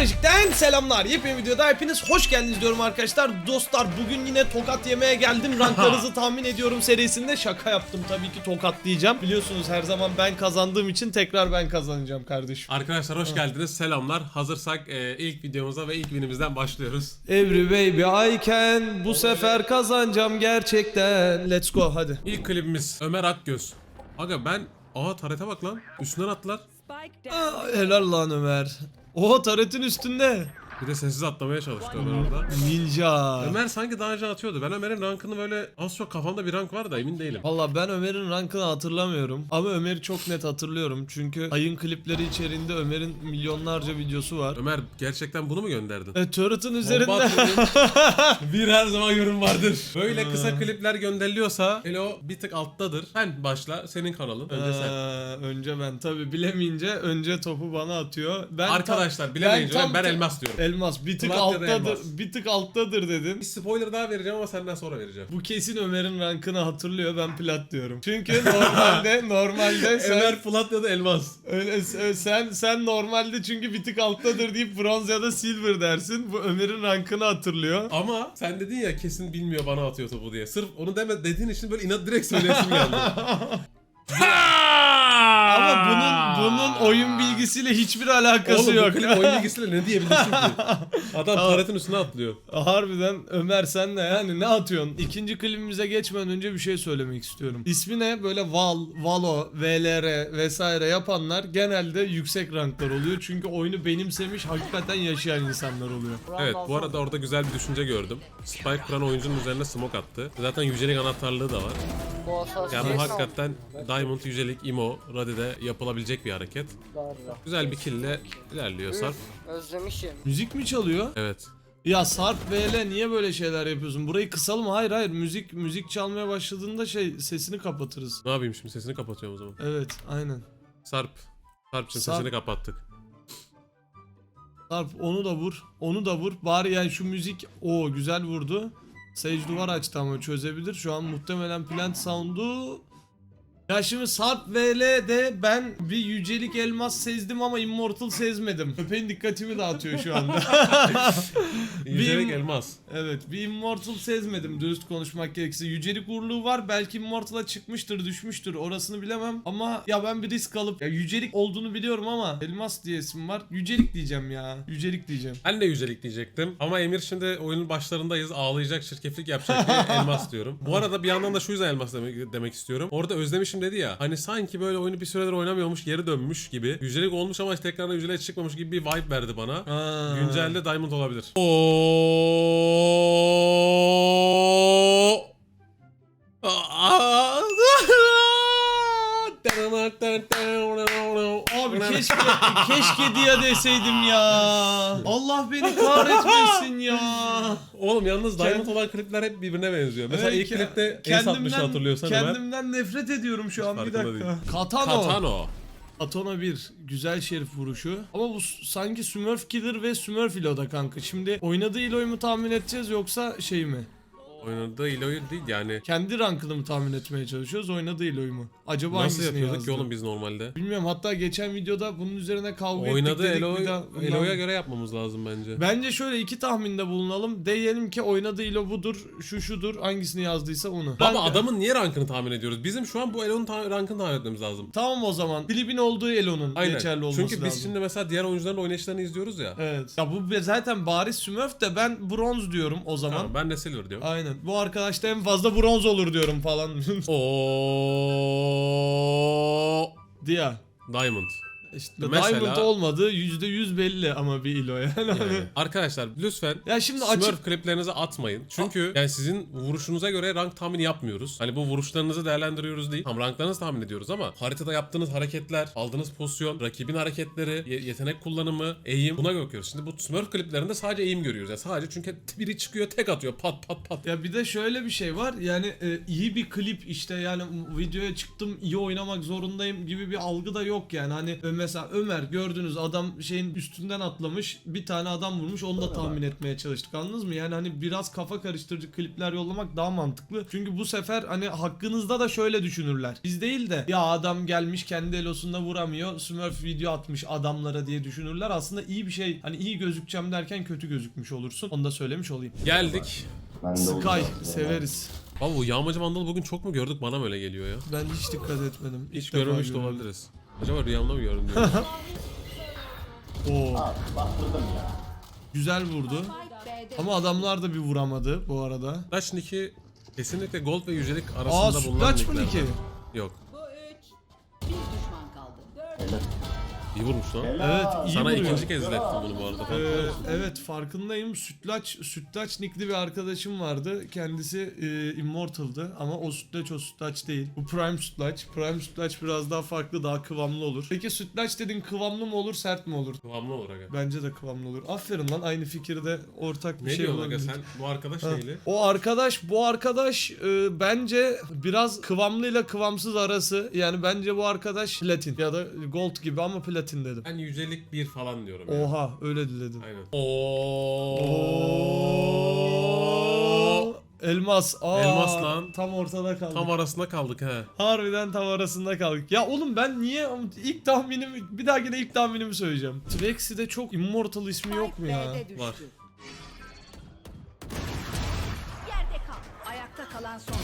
Psikolojikten selamlar. Yepyeni videoda hepiniz hoş geldiniz diyorum arkadaşlar. Dostlar bugün yine tokat yemeye geldim. Ranklarınızı tahmin ediyorum serisinde şaka yaptım. Tabii ki tokat diyeceğim. Biliyorsunuz her zaman ben kazandığım için tekrar ben kazanacağım kardeşim. Arkadaşlar hoş geldiniz. Selamlar. Hazırsak e, ilk videomuza ve ilk winimizden başlıyoruz. Every baby I can bu sefer kazanacağım gerçekten. Let's go hadi. İlk klibimiz Ömer Akgöz. Aga ben Aa tarete bak lan. Üstünden down. Aa, helal lan Ömer. Oha taretin üstünde. Bir de sessiz atlamaya çalıştı Ömer orada. Ninja. Ömer sanki daha önce atıyordu. Ben Ömer'in rankını böyle az çok kafamda bir rank var da emin değilim. Valla ben Ömer'in rankını hatırlamıyorum. Ama Ömer'i çok net hatırlıyorum. Çünkü ayın klipleri içerisinde Ömer'in milyonlarca videosu var. Ömer gerçekten bunu mu gönderdin? E, turret'ın üzerinde. bir her zaman yorum vardır. Böyle kısa klipler gönderiliyorsa Elo bir tık alttadır. Sen başla. Senin kanalın. Önce sen. Ee, önce ben tabi bilemeyince önce topu bana atıyor. Ben Arkadaşlar bilemeyince ben, tam- ben elmas diyorum. Elmas bir tık Plat ya da alttadır. elmas. Bir tık alttadır dedin. Bir spoiler daha vereceğim ama senden sonra vereceğim. Bu kesin Ömer'in rankını hatırlıyor. Ben plat diyorum. Çünkü normalde normalde sen Ömer plat ya da elmas. öyle ö- sen sen normalde çünkü bir tık alttadır deyip bronz ya da silver dersin. Bu Ömer'in rankını hatırlıyor. Ama sen dedin ya kesin bilmiyor bana atıyor topu diye. Sırf onu deme dediğin için böyle inat direkt söyleyesim geldi. Ama bunun bunun oyun bilgisiyle hiçbir alakası Oğlum yok. bu klip oyun bilgisiyle ne diyebilirsin ki? Adam taretin üstüne atlıyor. Harbiden Ömer sen de yani ne atıyorsun? İkinci klibimize geçmeden önce bir şey söylemek istiyorum. İsmi ne? Böyle Val, Valo, VLR vesaire yapanlar genelde yüksek ranklar oluyor. Çünkü oyunu benimsemiş, hakikaten yaşayan insanlar oluyor. Evet bu arada orada güzel bir düşünce gördüm. Spike kuran oyuncunun üzerine smoke attı. Zaten yücelik anahtarlığı da var. Bu Ya bu hakikaten Diamond yücelik imo Radi'de yapılabilecek bir hareket. Doğru. Güzel bir kille ilerliyor Sarp. Özlemişim. Müzik mi çalıyor? Evet. Ya Sarp VL niye böyle şeyler yapıyorsun? Burayı kısalım. Hayır hayır müzik müzik çalmaya başladığında şey sesini kapatırız. Ne yapayım şimdi sesini kapatıyorum o zaman. Evet aynen. Sarp. Sarp'cığım Sarp. sesini kapattık. Sarp onu da vur. Onu da vur. Bari yani şu müzik o güzel vurdu. Sage duvar açtı ama çözebilir. Şu an muhtemelen plant sound'u ya şimdi Sarp VL'de ben bir yücelik elmas sezdim ama immortal sezmedim. Köpeğin dikkatimi dağıtıyor şu anda. Yücelik elmas. evet bir immortal sezmedim dürüst konuşmak gerekirse. Yücelik uğurluğu var belki immortal'a çıkmıştır düşmüştür orasını bilemem. Ama ya ben bir risk alıp ya yücelik olduğunu biliyorum ama elmas diyesim var. Yücelik diyeceğim ya. Yücelik diyeceğim. Ben de yücelik diyecektim. Ama Emir şimdi oyunun başlarındayız. Ağlayacak, çirkeflik yapacak diye elmas diyorum. Bu arada bir yandan da şu yüzden elmas demek, demek istiyorum. Orada özlemişim dedi ya. Hani sanki böyle oyunu bir süredir oynamıyormuş, geri dönmüş gibi. Yücelik olmuş ama tekrardan yüceliğe çıkmamış gibi bir vibe verdi bana. Aa. Güncelde Diamond olabilir. Oo. Aa. Abi keşke keşke diye deseydim ya. Allah beni kahretmesin ya. Oğlum yalnız Diamond olan klipler hep birbirine benziyor. Mesela Evet, ilk ke- klipte S60 hatırlıyorsan Ömer. Kendimden nefret ediyorum şu an bir farkında dakika. değil. Katano. Katano. Katana 1 güzel şerif vuruşu. Ama bu s- sanki Smurf Killer ve Smurf Ilo'da kanka. Şimdi oynadığı Ilo'yu mu tahmin edeceğiz yoksa şey mi? Oynadığı Eloy değil yani. Kendi rankını mı tahmin etmeye çalışıyoruz oynadığı Ilo'yu mu? Acaba Nasıl hangisini yapıyorduk yazdı? ki oğlum biz normalde? Bilmiyorum hatta geçen videoda bunun üzerine kavga ettik Oynadığı dedik Eloy, bir daha- Eloy'a göre yapmamız lazım bence. Bence şöyle iki tahminde bulunalım. Diyelim ki oynadığı ilo budur, şu şudur, hangisini yazdıysa onu. Ben- adamın niye rankını tahmin ediyoruz? Bizim şu an bu Elo'nun ta- rankını tahmin etmemiz lazım. Tamam o zaman. Klibin olduğu Elo'nun Aynen. geçerli olması Çünkü biz lazım. şimdi mesela diğer oyuncuların oynayışlarını izliyoruz ya. Evet. Ya bu be- zaten bariz Smurf de ben bronz diyorum o zaman. Tamam, ben de Silver diyorum. Aynen. Bu arkadaş da en fazla bronz olur diyorum falan. Oo. Diye. Diamond. İşte Mesela- Diamond olmadığı %100 belli ama bir ilo yani. Yani. Arkadaşlar lütfen ya şimdi Smurf açık kliplerinizi atmayın. Çünkü yani sizin vuruşunuza göre rank tahmini yapmıyoruz. Hani bu vuruşlarınızı değerlendiriyoruz değil. Tam ranklarınızı tahmin ediyoruz ama haritada yaptığınız hareketler, aldığınız pozisyon, rakibin hareketleri, ye- yetenek kullanımı, eğim buna bakıyoruz. Şimdi bu Smurf kliplerinde sadece eğim görüyoruz. Yani sadece çünkü biri çıkıyor tek atıyor pat pat pat. Ya bir de şöyle bir şey var yani e, iyi bir klip işte yani videoya çıktım iyi oynamak zorundayım gibi bir algı da yok yani hani Ömer mesela Ömer gördünüz adam şeyin üstünden atlamış bir tane adam vurmuş onu da tahmin etmeye çalıştık anladınız mı? Yani hani biraz kafa karıştırıcı klipler yollamak daha mantıklı. Çünkü bu sefer hani hakkınızda da şöyle düşünürler. Biz değil de ya adam gelmiş kendi elosunda vuramıyor Smurf video atmış adamlara diye düşünürler. Aslında iyi bir şey hani iyi gözükeceğim derken kötü gözükmüş olursun. Onu da söylemiş olayım. Geldik. Ben de Sky severiz. Abi bu yağmacı mandalı bugün çok mu gördük bana mı öyle geliyor ya? Ben hiç dikkat etmedim. İlk Hiç defa görmemiş de görüyorum. olabiliriz. Acaba rüyamda mı gördüm diyorum. Oo. Güzel vurdu. Ama adamlar da bir vuramadı bu arada. Dutch kesinlikle gold ve yücelik arasında Aa, bulunan Dutch Yok. Bu 3 bir düşman kaldı. 4 İyi vurmuş lan. Evet, iyi Sana vuruyor. ikinci kez ilettim bunu bu arada. farkında Ee, mısın? evet farkındayım. Sütlaç Sütlaç nickli bir arkadaşım vardı. Kendisi e, Immortal'dı ama o Sütlaç o Sütlaç değil. Bu Prime Sütlaç. Prime Sütlaç biraz daha farklı, daha kıvamlı olur. Peki Sütlaç dedin kıvamlı mı olur, sert mi olur? Kıvamlı olur aga. Bence de kıvamlı olur. Aferin lan aynı fikirde ortak bir Ne şey diyorsun aga bulabildik. sen? Bu arkadaş Ha. neyli? O arkadaş bu arkadaş e, bence biraz kıvamlıyla kıvamsız arası. Yani bence bu arkadaş platin ya da gold gibi ama platin dedim. Ben yücelik bir falan diyorum ya. Oha öyle diledim. Aynen. Oo. Elmas. Aa, Elmas lan. Tam ortada kaldık. Tam arasında kaldık he. Harbiden tam arasında kaldık. Ya oğlum ben niye ilk tahminimi bir dahakine ilk tahminimi söyleyeceğim. Trixie'de çok Immortal ismi yok mu ya? Var. Yerde kal. Ayakta kalan son.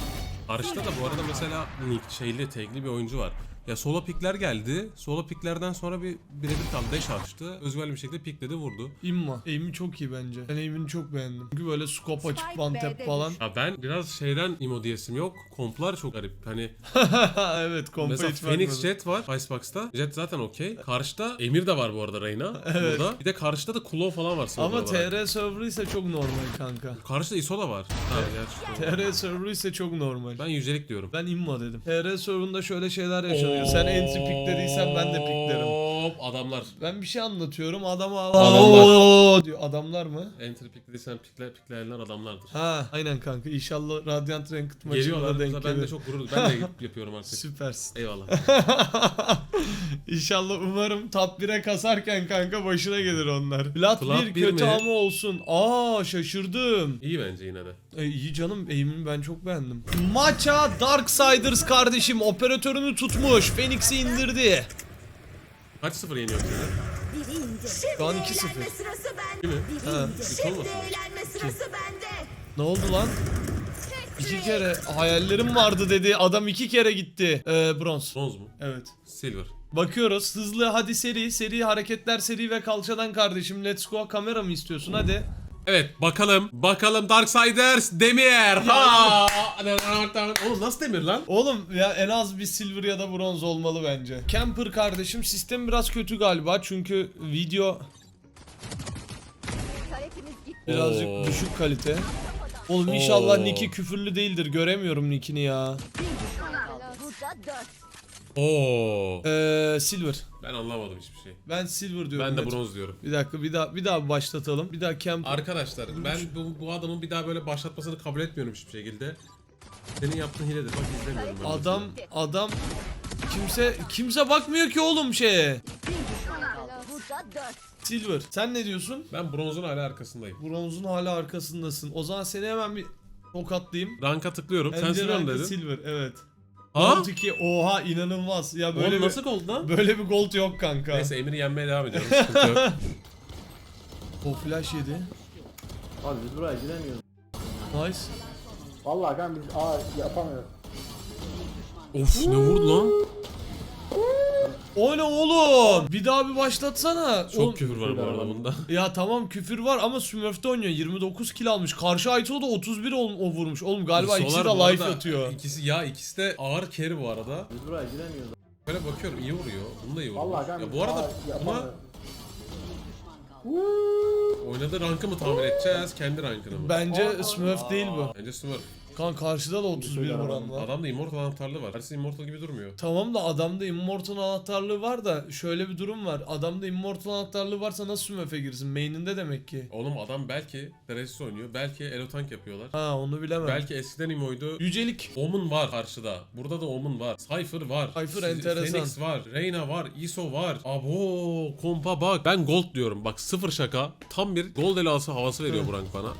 Karşıda da bu arada mesela Nick şeyli tekli bir oyuncu var. Ya solo pikler geldi. Solo piklerden sonra bir birebir kaldı. Deş açtı. Özgürlü bir şekilde pikledi vurdu. Imma. Aim'i çok iyi bence. Ben aim'ini çok beğendim. Çünkü böyle scope açıp one tap falan. Ya ben biraz şeyden imo diyesim yok. Komplar çok garip. Hani evet kompa mesela hiç Phoenix bakmadım. Jet var Icebox'ta. Jet zaten okey. Karşıda Emir de var bu arada Reyna. Burada. Bir de karşıda da Claw falan var. Ama. TR server ise çok normal kanka. Karşıda ISO da var. Ha, gerçi. TR server ise çok normal. Ben yücelik diyorum. Ben imma dedim. TR serverında şöyle şeyler yaşanıyor. Sen entry piklediysen ben de piklerim. Adamlar. Ben bir şey anlatıyorum adama Adamlar. diyor. Adamlar mı? Entry piklediysen pikle, pikleyenler adamlardır. Ha aynen kanka. İnşallah Radiant Ranked maçında Geliyorlar denk bize, ben de gelir. çok gurur Ben de yapıyorum artık. Süpersin. Eyvallah. İnşallah umarım top 1'e kasarken kanka başına gelir onlar. Plat Plat 1 bir kötü mi? ama olsun. Aa şaşırdım. İyi bence yine de. E, iyi canım aim'ini ben çok beğendim. Maça Darksiders kardeşim operatörünü tutmuş. Phoenix'i indirdi. Kaç sıfır yeniyor? Şu an 2-0. Eğlenme sırası bende. Değil mi? Ha. Hiç olmasın. Eğlenme sırası bende. Ne oldu lan? İki kere hayallerim vardı dedi. Adam iki kere gitti. Ee, bronz. Bronz mu? Evet. Silver. Bakıyoruz. Hızlı hadi seri. Seri hareketler seri ve kalçadan kardeşim. Let's go. Kamera mı istiyorsun? Hadi. Evet bakalım. Bakalım Darksiders Demir. Ha! Oğlum nasıl demir lan? Oğlum ya en az bir silver ya da bronz olmalı bence. Camper kardeşim sistem biraz kötü galiba çünkü video birazcık Oo. düşük kalite. Oğlum inşallah Oo. Nick'i küfürlü değildir. Göremiyorum Nick'ini ya. Oo. Ee, silver. Ben anlamadım hiçbir şey. Ben silver diyorum. Ben de net. bronz diyorum. Bir dakika bir daha bir daha başlatalım. Bir daha camper. Arkadaşlar ben bu, bu adamın bir daha böyle başlatmasını kabul etmiyorum hiçbir şekilde. Senin yaptığın hiledir. Bak izlemiyorum ben. Adam adam kimse kimse bakmıyor ki oğlum şeye. Silver. Sen ne diyorsun? Ben bronzun hala arkasındayım. Bronzun hala arkasındasın. O zaman seni hemen bir tokatlayayım. Ranka tıklıyorum. Sen silver dedin? Silver evet. Ha? Gold 2 oha inanılmaz. Ya böyle Oğlum bir, nasıl gold lan? böyle bir gold yok kanka. Neyse Emir'i yenmeye devam ediyorum. Sıkıntı yok. O flash yedi. Abi biz buraya giremiyoruz. Nice. Vallahi kan biz aa yapamıyoruz. of ne vurdu lan? O ne oğlum? Bir daha bir başlatsana. Çok Oğlum- küfür var bu arada bunda. Ya tamam küfür var ama Smurf'te oynuyor. 29 kill almış. Karşı Ayto da 31 ol- o vurmuş. Oğlum galiba ikisi de Solar bu life arada- atıyor. İkisi ya ikisi de ağır carry bu arada. Biz buraya giremiyoruz. Böyle bakıyorum iyi vuruyor. Bunu da iyi vuruyor. Vallahi kan Ya bu arada aa buna yapamıyoruz. oynadığı rankı mı tahmin edeceğiz? Kendi rankını mı? Bence Smurf değil bu. Bence Smurf. Kan karşıda da 31 vuran var. Adamda immortal anahtarlığı var. Herkes immortal gibi durmuyor. Tamam da adamda immortal anahtarlığı var da şöyle bir durum var. Adamda immortal anahtarlığı varsa nasıl MF'e girsin? Main'inde demek ki. Oğlum adam belki Teresis oynuyor. Belki Elotank yapıyorlar. Ha onu bilemem. Belki eskiden imoydu. Yücelik. Omun var karşıda. Burada da Omun var. Cypher var. Cypher Siz- enteresan. Phoenix var. Reyna var. ISO var. Abo kompa bak. Ben gold diyorum. Bak sıfır şaka. Tam bir gold elası havası veriyor bu rank bana.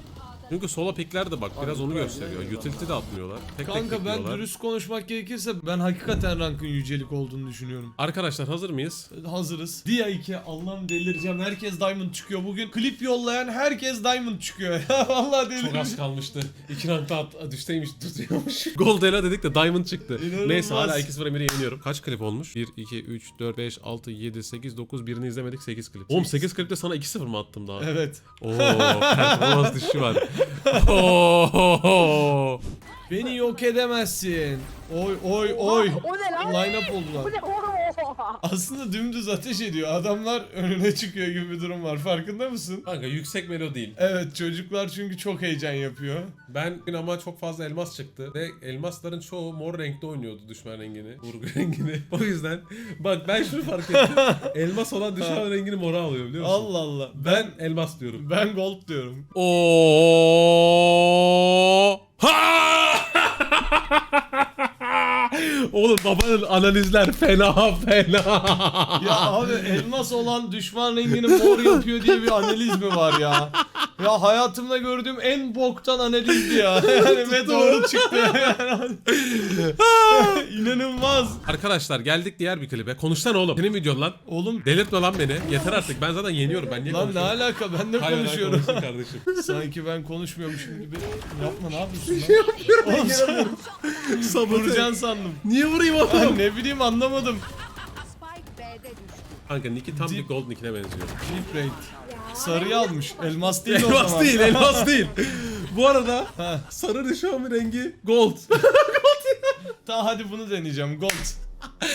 Çünkü sola pikler de bak biraz onu gösteriyor. Utility de atmıyorlar. Tek tek Kanka ben pikliyorlar. dürüst konuşmak gerekirse ben hakikaten rankın yücelik olduğunu düşünüyorum. Arkadaşlar hazır mıyız? Hazırız. Dia 2 Allah'ım delireceğim. Herkes diamond çıkıyor bugün. Klip yollayan herkes diamond çıkıyor. Ya vallahi Çok delireceğim. az kalmıştı. İki rankta at, düşteymiş tutuyormuş. Gold ela dedik de diamond çıktı. İnanılmaz. Neyse hala 2-0 Emir'i yeniyorum. Kaç klip olmuş? 1, 2, 3, 4, 5, 6, 7, 8, 9 birini izlemedik 8 klip. Oğlum 8 klipte sana 2-0 mı attım daha? Evet. Oo performans düşüşü var. Oo. Beni yok edemezsin. Oy oy oy. O ne lan? Line up oldular. Bu ne oğlum? Aslında dümdüz ateş ediyor. Adamlar önüne çıkıyor gibi bir durum var. Farkında mısın? Kanka yüksek melo değil. Evet çocuklar çünkü çok heyecan yapıyor. Ben bugün ama çok fazla elmas çıktı ve elmasların çoğu mor renkte oynuyordu düşman rengini, vurgu rengini. O yüzden bak ben şunu fark ettim. elmas olan düşman rengini mora alıyor biliyor musun? Allah Allah. Ben elmas diyorum. Ben gold diyorum. Oo. Oğlum babanın analizler fena fena. Ya abi elmas olan düşman rengini mor yapıyor diye bir analiz mi var ya? Ya hayatımda gördüğüm en boktan analizdi ya. Yani ve doğru çıktı. Yani. İnanılmaz. Arkadaşlar geldik diğer bir klibe. Konuşsana oğlum. Senin videon lan. Oğlum Delirtme lan beni. Yeter artık. Ben zaten yeniyorum. Ben niye lan ne konuşuyorum? alaka ben de Hayır, hayır, konuşuyorum. konuşsun kardeşim. Sanki ben konuşmuyormuşum gibi. Yapma ne yapıyorsun lan? Oğlum sen Sabote. vuracaksın sandım. Niye vurayım oğlum? Ben ne bileyim anlamadım. Spike B'de düştü. Kanka Nick'i tam bir gold Nick'ine benziyor. Deep rate. Sarıyı almış. Elmas değil o elmas zaman. değil, elmas değil. Bu arada Ha. sarı düşman rengi gold. Tamam hadi bunu deneyeceğim. Gold.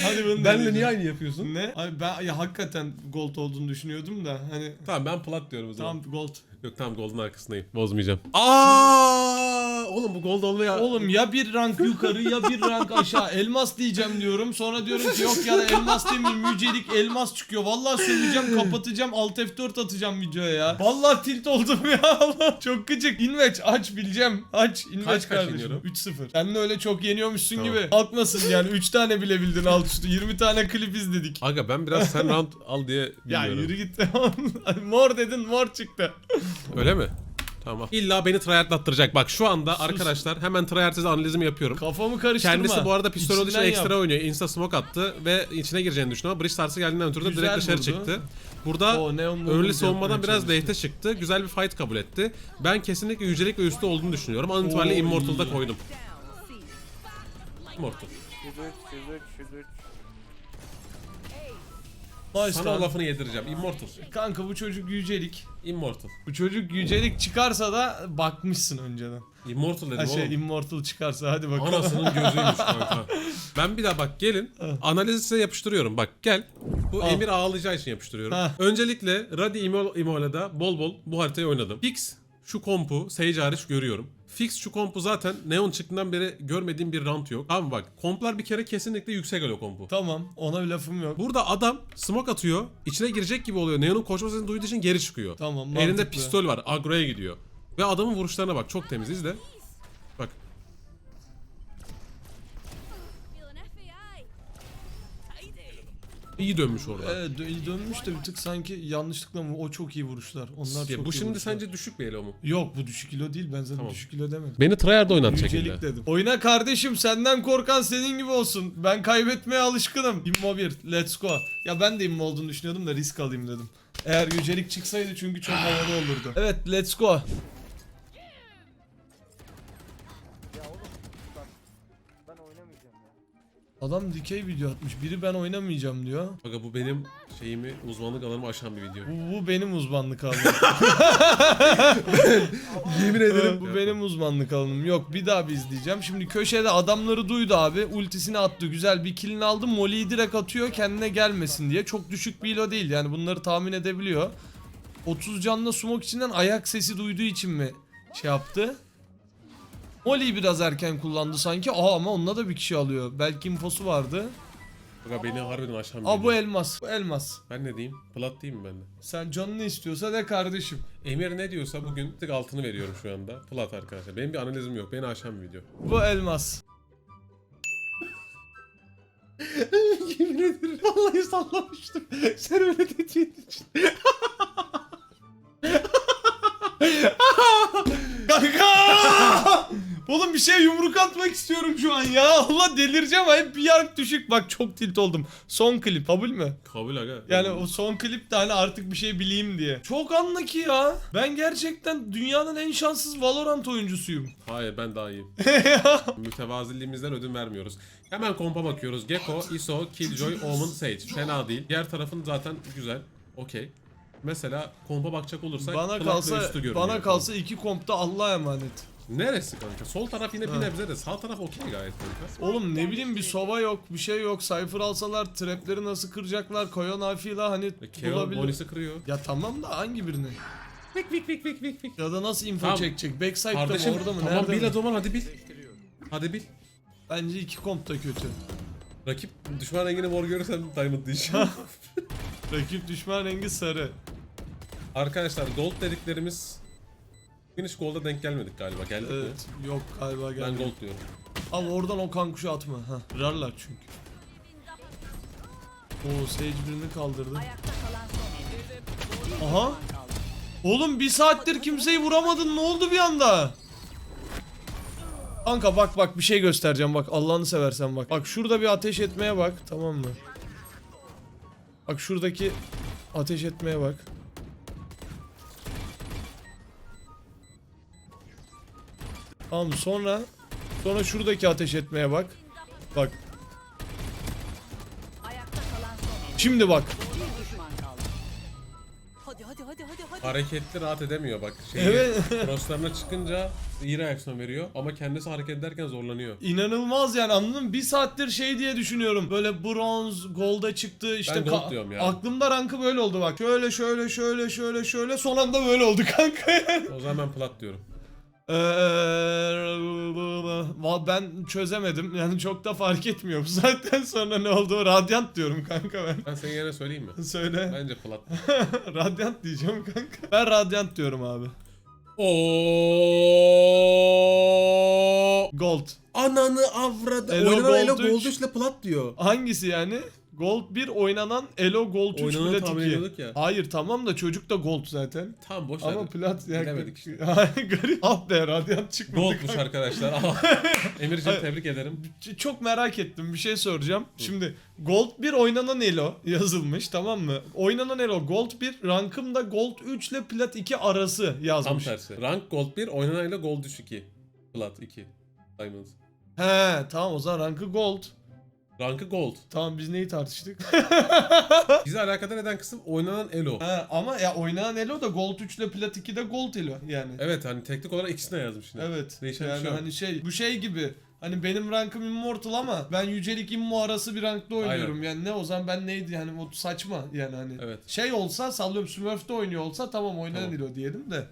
Hadi bunu Benle niye aynı yapıyorsun? Ne? Ay ben ya hakikaten gold olduğunu düşünüyordum da hani Tamam ben plat diyorum o zaman. tam gold. Yok tamam gold'un arkasındayım. Bozmayacağım. Aa! Oğlum bu gold olmaya... Oğlum ya bir rank yukarı ya bir rank aşağı. Elmas diyeceğim diyorum. Sonra diyorum ki yok ya da elmas demeyeyim. Yücelik elmas çıkıyor. Vallahi söyleyeceğim kapatacağım. Alt F4 atacağım videoya ya. Vallahi tilt oldum ya. Allah. Çok gıcık. İnveç aç bileceğim. Aç. İnveç Kaç kaç kardeşim. yeniyorum? 3-0. Sen de öyle çok yeniyormuşsun Tamam. gibi. Kalkmasın yani. 3 tane bile bildin alt üstü. 20 tane klip izledik. Aga ben biraz sen round al diye Ya bilmiyorum. yürü git. mor dedin mor çıktı. Öyle mi? Tamam. İlla beni tryhardlattıracak. Bak şu anda arkadaşlar hemen tryhard analizimi yapıyorum. Kafamı karıştırma. Kendisi bu arada pistol için ekstra yap. oynuyor. Insta smoke attı ve içine gireceğini düşünüyor. Bridge Stars'ı geldiğinden ötürü de Güzel direkt dışarı vurdu. çıktı. Burada O, early savunmadan biraz late'e çıktı. Güzel bir fight kabul etti. Ben kesinlikle yücelik ve üstü olduğunu düşünüyorum. An itibariyle Immortal'da koydum. Immortal. 103, 103, 103. Nice Sana lan. o lafını yedireceğim. Immortal. Kanka bu çocuk yücelik. Immortal. Bu çocuk yücelik çıkarsa da bakmışsın önceden. Immortal dedim Ha şey oğlum. immortal çıkarsa hadi bakalım. Anasının gözüymüş kanka. Ben bir daha bak gelin. Analizi size yapıştırıyorum. Bak gel. Bu Al. Emir ağlayacağı için yapıştırıyorum. Ha. Öncelikle Radi Imo- Imola'da bol bol bu haritayı oynadım. Fix şu kompu Sage hariç görüyorum. Fix şu kompu zaten Neon çıktığından beri görmediğim bir round yok. Abi bak komplar bir kere kesinlikle yüksek elo kompu. Tamam ona bir lafım yok. Burada adam smoke atıyor. içine girecek gibi oluyor. Neon'un koşma sesini duyduğu için geri çıkıyor. Tamam, Elinde mantıklı. pistol var. Agro'ya gidiyor. Ve adamın vuruşlarına bak. Çok temiz. izle. İyi dönmüş orada. Evet dö- dönmüş de bir tık sanki yanlışlıkla mı? O çok iyi vuruşlar. Onlar Ya çok bu iyi şimdi vuruşlar. sence düşük bir elo mu? Yok bu düşük kilo değil ben zaten Tamam. düşük kilo demedim. Beni tryhard oynatacak Yücelik illa. dedim. Oyna kardeşim senden korkan senin gibi olsun. Ben kaybetmeye alışkınım. Immo 1 let's go. Ya ben de immo olduğunu düşünüyordum da risk alayım dedim. Eğer yücelik çıksaydı çünkü çok havalı olurdu. Evet let's go. Adam dikey video atmış. Biri ben oynamayacağım diyor. Aga bu benim şeyimi uzmanlık alanımı aşan bir video. Bu, bu benim uzmanlık alanım. Yemin bu benim uzmanlık alanım. Yok bir daha bir izleyeceğim. Şimdi köşede adamları duydu abi. Ultisini attı. Güzel bir killini aldı. Molly'yi direkt atıyor kendine gelmesin diye. Çok düşük bir ilo değil. Yani bunları tahmin edebiliyor. 30 canlı smoke içinden ayak sesi duyduğu için mi şey yaptı? Molly'yi biraz erken kullandı sanki. Aa ama onunla da bir kişi alıyor. Belki infosu vardı. Aga beni harbiden aşan Aa bu biri. elmas. Bu elmas. Ben ne diyeyim? Plat diyeyim mi ben de? Sen canın ne istiyorsa de kardeşim. Emir ne diyorsa bugün tık altını veriyorum şu anda. Plat arkadaşlar. Benim bir analizim yok. Beni aşan bir video. Bu elmas. Yemin ederim vallahi sallamıştım. Sen öyle dediğin için. Kanka! Oğlum bir şey yumruk atmak istiyorum şu an ya. Allah delireceğim. Hep bir yank düşük. Bak çok tilt oldum. Son klip kabul mü? Kabul aga. Yani o son klip de hani artık bir şey bileyim diye. Çok anla ki ya. Ben gerçekten dünyanın en şanssız Valorant oyuncusuyum. Hayır ben daha iyiyim. Mütevaziliğimizden ödün vermiyoruz. Hemen kompa bakıyoruz. Gecko, ISO, Killjoy, Omen, Sage. Fena değil. Diğer tarafın zaten güzel. Okey. Mesela kompa bakacak olursak bana kalsa üstü görünüyor. bana kalsa iki kompta Allah'a emanet. Neresi kanka? Sol taraf yine bir Ha. nebze de sağ taraf okey gayet kanka. Oğlum ne bileyim bir sova yok, bir şey yok. Cypher alsalar trapleri nasıl kıracaklar? Koyon Afila hani E, Keo bulabilir. Bonis'i kırıyor. Ya tamam da hangi birini? Vik vik vik vik vik vik. Ya da nasıl info Tamam. çekecek? Backside'da mı Kardeşim orada mı? tamam Nerede bil mi? o zaman hadi bil. Hadi bil. Bence iki komp da kötü. Rakip düşman rengini mor görürsem Diamond diyeceğim. Rakip düşman rengi sarı. Arkadaşlar gold dediklerimiz Bugün hiç golda denk gelmedik galiba. Geldik mi? Evet. Yok galiba Ben geldi. gold diyorum. Ama oradan o kankuşu atma. Ha. Kırarlar çünkü. Oo Sage birini kaldırdı. Ayakta kalan son oyuncu. Aha. Oğlum bir saattir kimseyi vuramadın. Ne oldu bir anda? Kanka bak bak bir şey göstereceğim bak Allah'ını seversen bak. Bak şurada bir ateş etmeye bak tamam mı? Bak şuradaki ateş etmeye bak. Tamam sonra sonra şuradaki ateş etmeye bak. Bak Ayakta kalan son oyuncu. şimdi bak. Bir düşman kaldı. Hadi hadi hadi hadi hadi. Hareketli rahat edemiyor bak. Şeyi, Evet. crosslarına çıkınca iyi reaksiyon veriyor ama kendisi hareket ederken zorlanıyor. İnanılmaz yani anladın mı? Bir saattir şey diye düşünüyorum. Böyle bronz, golda çıktı işte. Ben gold diyorum ya. Aklımda rankı böyle oldu bak. Şöyle şöyle şöyle şöyle şöyle son anda böyle oldu kanka. O zaman ben plat diyorum. Va- ben çözemedim. Yani çok da fark etmiyor. Bu saatten sonra ne oldu? Radyant diyorum kanka ben. Ben senin yerine söyleyeyim mi? Söyle. Bence plat. Radyant diyeceğim kanka. Ben Radyant diyorum abi. Oo. Gold. Ananı avradı. Elo Oynanan Elo. Gold 3'le plat diyor. Hangisi yani? Gold 1 oynanan Elo Gold 3 Oynananı Plat tahmin 2. ediyorduk ya. Hayır tamam da çocuk da Gold zaten. Tamam boş ver. Ama plat ya. Bilemedik işte. Garip. Ah be radyant çıkmadı. Goldmuş arkadaşlar. Aha. Emirciğim tebrik ederim. Ç- Çok merak ettim bir şey soracağım. Şimdi Gold 1 oynanan Elo yazılmış tamam mı? Oynanan Elo Gold 1 rankım da Gold 3 ile Plat 2 arası Tam yazmış. tersi. Rank Gold 1, oynanan ile Gold 3 2. Plat 2. Diamonds. He tamam o zaman rankı Gold. Rankı Gold. Tamam biz neyi tartıştık? Bizi alakadar eden kısım oynanan Elo. He, ama ya oynanan Elo da Gold 3 ile Plat 2 de Gold Elo yani. Evet hani teknik olarak ikisine yazmış yine. Evet. Değişen bir yani şey yok. hani şey bu şey gibi hani benim rankım immortal ama ben yücelik immo arası bir rankta oynuyorum. Yani ne o zaman ben neydi yani o saçma yani hani. Evet. Şey olsa sallıyorum Smurf'te oynuyor olsa tamam oynanan Tamam. Elo diyelim de.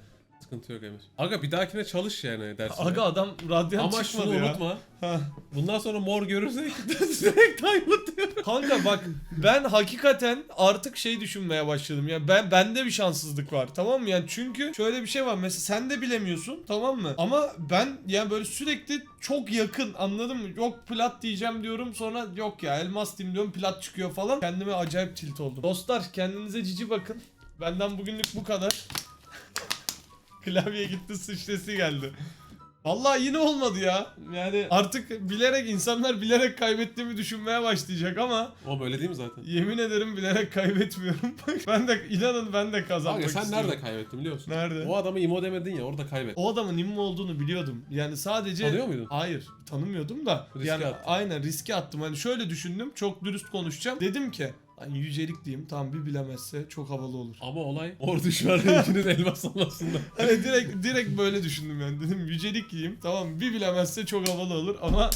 Sıkıntı yok Emir. Aga bir dahakine çalış yani dersine. Aga adam radyant Ama çıkmadı şunu ya. unutma. Ha. Bundan sonra mor görürsek direkt Diamond diyorum. Kanka bak ben hakikaten artık şey düşünmeye başladım ya ben bende bir şanssızlık var tamam mı yani çünkü şöyle bir şey var mesela sen de bilemiyorsun tamam mı ama ben yani böyle sürekli çok yakın anladın mı yok plat diyeceğim diyorum sonra yok ya elmas diyeyim diyorum plat çıkıyor falan kendime acayip tilt oldum. Dostlar kendinize cici bakın benden bugünlük bu kadar. Klavye gitti sıçrası geldi. Vallahi yine olmadı ya. Yani artık bilerek insanlar bilerek kaybettiğimi düşünmeye başlayacak ama O böyle değil mi zaten? yemin ederim bilerek kaybetmiyorum. ben de inanın ben de kazanmak Aga sen istiyorum. nerede kaybettin biliyor musun? Nerede? O adamı imo demedin ya orada kaybettin. O adamın immo olduğunu biliyordum. Yani sadece Tanıyor muydun? Hayır, tanımıyordum da. Riske yani attın. aynen riske attım. Hani şöyle düşündüm, çok dürüst konuşacağım. Dedim ki, hani yücelik diyeyim. Tamam bir bilemezse çok havalı olur. Ama olay düşman renginin elmas olmasında. Hani direkt direkt böyle düşündüm yani. Dedim yücelik yiyeyim. Tamam bir bilemezse çok havalı olur ama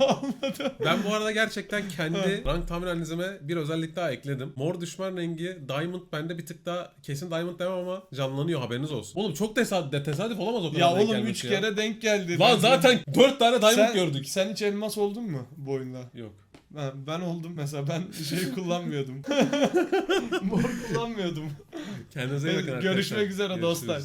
Olmadı. Ben bu arada gerçekten kendi rank tahmin analizime bir özellik daha ekledim. Mor düşman rengi Diamond bende bir tık daha kesin Diamond demem ama canlanıyor haberiniz olsun. Oğlum çok tesadüf, tesadüf olamaz o kadar Ya oğlum gelmesi 3 ya. kere denk geldi. Lan zaten 4 tane Diamond sen, gördük. Sen hiç elmas oldun mu bu oyunda? Yok. Ben, ben oldum mesela ben şey kullanmıyordum. Mor kullanmıyordum. Kendinize iyi bakın arkadaşlar. Görüşmek üzere Görüşürüz. dostlar.